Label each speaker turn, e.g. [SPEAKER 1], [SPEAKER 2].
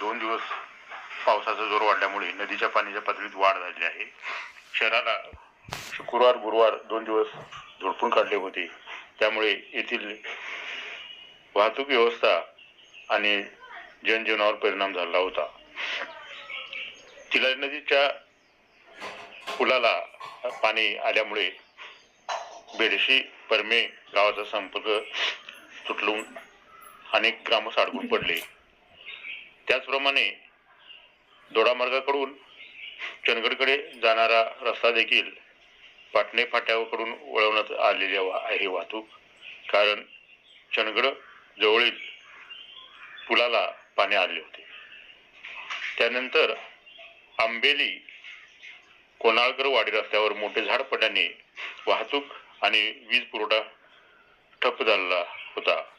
[SPEAKER 1] दोन दिवस पावसाचा जोर वाढल्यामुळे नदीच्या पाण्याच्या पातळीत वाढ झाली आहे. शहराला शुक्रवार गुरुवार दोन दिवस झोडपून काढले होते. त्यामुळे येथील वाहतूक व्यवस्था आणि जनजीवनावर परिणाम झाला होता. तिला नदीच्या पुलाला पाणी आल्यामुळे बेडशी परमे गावाचा संपर्क तुटलून अनेक ग्रामस्थ अडकून पडले. त्याचप्रमाणे दोडामार्गाकडून चंदगडकडे जाणारा रस्ता देखील पाटणे फाट्याकडून वळवण्यात आलेली आहे वाहतूक. कारण चंदगड जवळील पुलाला पाणी आले होते. त्यानंतर आंबेली कोणाळकर वाडी रस्त्यावर मोठे झाड पडल्याने वाहतूक आणि वीज पुरवठा ठप्प झालेला होता.